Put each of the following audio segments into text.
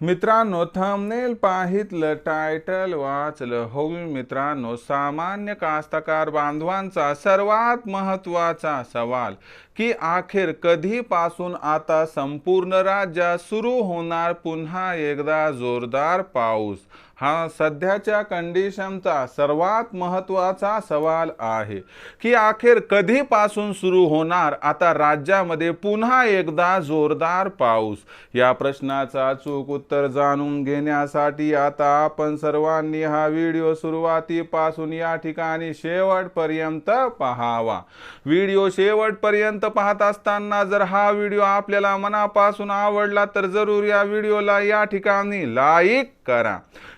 मित्रांनो thumbnail पाहितलं title वाचलं. होईल मित्रांनो सामान्य कास्तकार बांधवांचा सर्वात महत्त्वाचा सवाल की अखेर कधीपासून आता संपूर्ण राज्यात सुरू होणार पुन्हा एकदा जोरदार पाऊस? हा सध्याच्या कंडिशनचा सर्वात महत्त्वाचा सवाल आहे की अखेर कधीपासून सुरू होणार? आता राज्यामध्ये पुन्हा एकदा जोरदार पाऊस. या प्रश्नाचा चूक उत्तर जाणून घेण्यासाठी आता आपण सर्वांनी हा व्हिडिओ सुरुवातीपासून या ठिकाणी शेवटपर्यंत पहावा. व्हिडिओ शेवटपर्यंत पाहत असताना जर हा व्हिडिओ आपल्याला मनापासून आवडला तर जरूर या व्हिडिओला या ठिकाणी लाईक करा.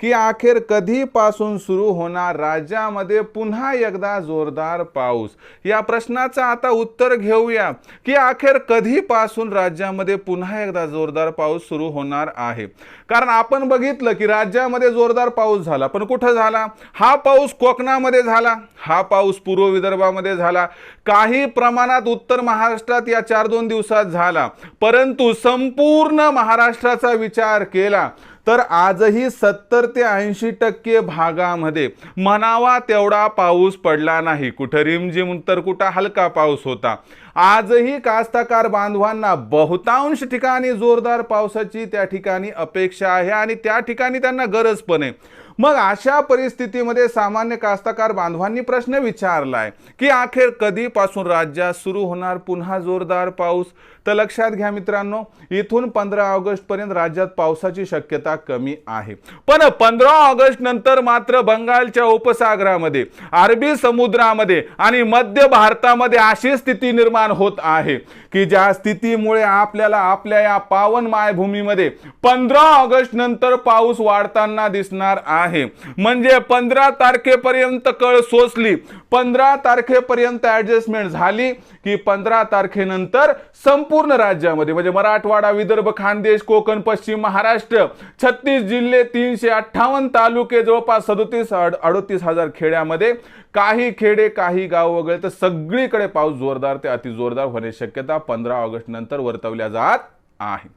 की अखेर कधीपासून सुरू होणार राज्यामध्ये पुन्हा एकदा जोरदार पाऊस? या प्रश्नाचं आता उत्तर घेऊया की अखेर कधीपासून राज्यामध्ये पुन्हा एकदा जोरदार पाऊस सुरू होणार आहे? कारण आपण बघितलं की राज्यामध्ये जोरदार पाऊस झाला पण कुठं झाला? हा पाऊस कोकणामध्ये झाला हा पाऊस पूर्व विदर्भामध्ये झाला. काही प्रमाणात उत्तर महाराष्ट्रात या चार दोन दिवसात झाला परंतु संपूर्ण महाराष्ट्राचा विचार केला तर आजही सत्तर ते ऐंशी टक्के भागामध्ये म्हणावा तेवढा पाऊस पडला नाही. कुठं रिमझिम तर कुठं हलका पाऊस होता. आजही कास्तकार बांधवांना बहुतांश ठिकाणी जोरदार पावसाची त्या ठिकाणी अपेक्षा आहे आणि त्या ठिकाणी त्यांना गरज पण आहे. मग अशा परिस्थितीमध्ये सामान्य कास्तकार बांधवांनी प्रश्न विचारलाय की अखेर कधीपासून राज्यात सुरू होणार पुन्हा जोरदार पाऊस? तर लक्षात घ्या मित्रांनो इथून पंधरा ऑगस्ट पर्यंत राज्यात पावसाची शक्यता कमी आहे. पण पंधरा ऑगस्ट नंतर मात्र बंगालच्या उपसागरामध्ये अरबी समुद्रामध्ये आणि मध्य भारतामध्ये अशी स्थिती निर्माण होत आहे की ज्या स्थितीमुळे आपल्याला आपल्या या पावन मायभूमीमध्ये पंधरा ऑगस्ट नंतर पाऊस वाढताना दिसणार आहे. आहे. म्हणजे पंधरा तारखेपर्यंत कळ सोसली. पंधरा तारखेपर्यंत ऍडजस्टमेंट झाली की पंधरा तारखेनंतर संपूर्ण राज्यामध्ये म्हणजे मराठवाडा विदर्भ खानदेश कोकण पश्चिम महाराष्ट्र छत्तीस जिल्हे तीनशे अठ्ठावन्न तालुके जवळपास सदोतीस अडोतीस हजार खेड्यामध्ये काही खेडे काही गाव वगैरे तर सगळीकडे पाऊस जोरदार ते अतिजोरदार होण्याची शक्यता पंधरा ऑगस्ट नंतर वर्तवल्या जात आहे.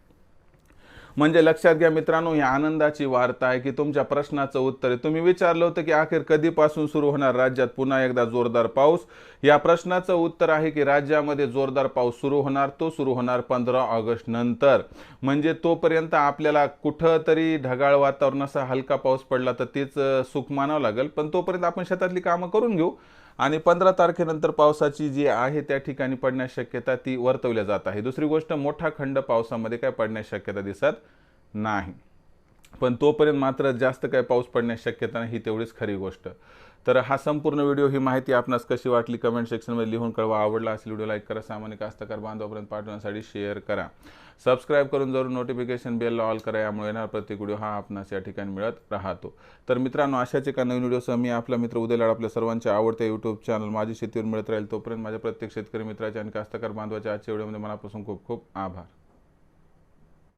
म्हणजे लक्षात घ्या मित्रांनो ही आनंदाची वार्ता आहे की तुमच्या प्रश्नाचं उत्तर आहे. तुम्ही विचारलं होतं की अखेर कधीपासून सुरू होणार राज्यात पुन्हा एकदा जोरदार पाऊस? या प्रश्नाचं उत्तर आहे की राज्यामध्ये जोरदार पाऊस सुरू होणार तो सुरू होणार पंधरा ऑगस्ट नंतर. म्हणजे तोपर्यंत आपल्याला कुठं तरी ढगाळ वातावरण असा हलका पाऊस पडला तर तेच सुख मानावं लागेल. पण तोपर्यंत आपण शेतातली कामं करून घेऊ. आणि पंधरा तारखेनंतर पावसाची जी आहे त्या ठिकाणी पडण्यास शक्यता ती वर्तवल्या जात आहे. दुसरी गोष्ट मोठा खंड पावसामध्ये काय पडण्याची शक्यता दिसत नाही. पण तोपर्यंत मात्र जास्त काय पाऊस पडण्यास शक्यता नाही ही तेवढीच खरी गोष्ट. तर हा संपूर्ण व्हिडिओ ही माहिती आपणास कशी वाटली कमेंट सेक्शनमध्ये लिहून कळवा. आवडला असेल व्हिडिओ लाईक करा. सामान्य कास्तकार बांधवापर्यंत पाठवण्यासाठी शेअर करा. सबस्क्राईब करून जरूर नोटिफिकेशन बेल ऑल करा. यामुळे येणार प्रत्येक व्हिडिओ हा आपणास या ठिकाणी मिळत राहतो. तर मित्रांनो अशाच एका नवीन व्हिडिओसह मी आपला मित्र उदयलाड आपल्या सर्वांच्या आवडत्या यूट्यूब चॅनल माझी शेतीवर मिळत राहील तोपर्यंत माझ्या प्रत्येक शेतकरी मित्राच्या आणि कास्तकार बांधवाच्या आजच्या व्हिडिओमध्ये मनापासून खूप खूप आभार.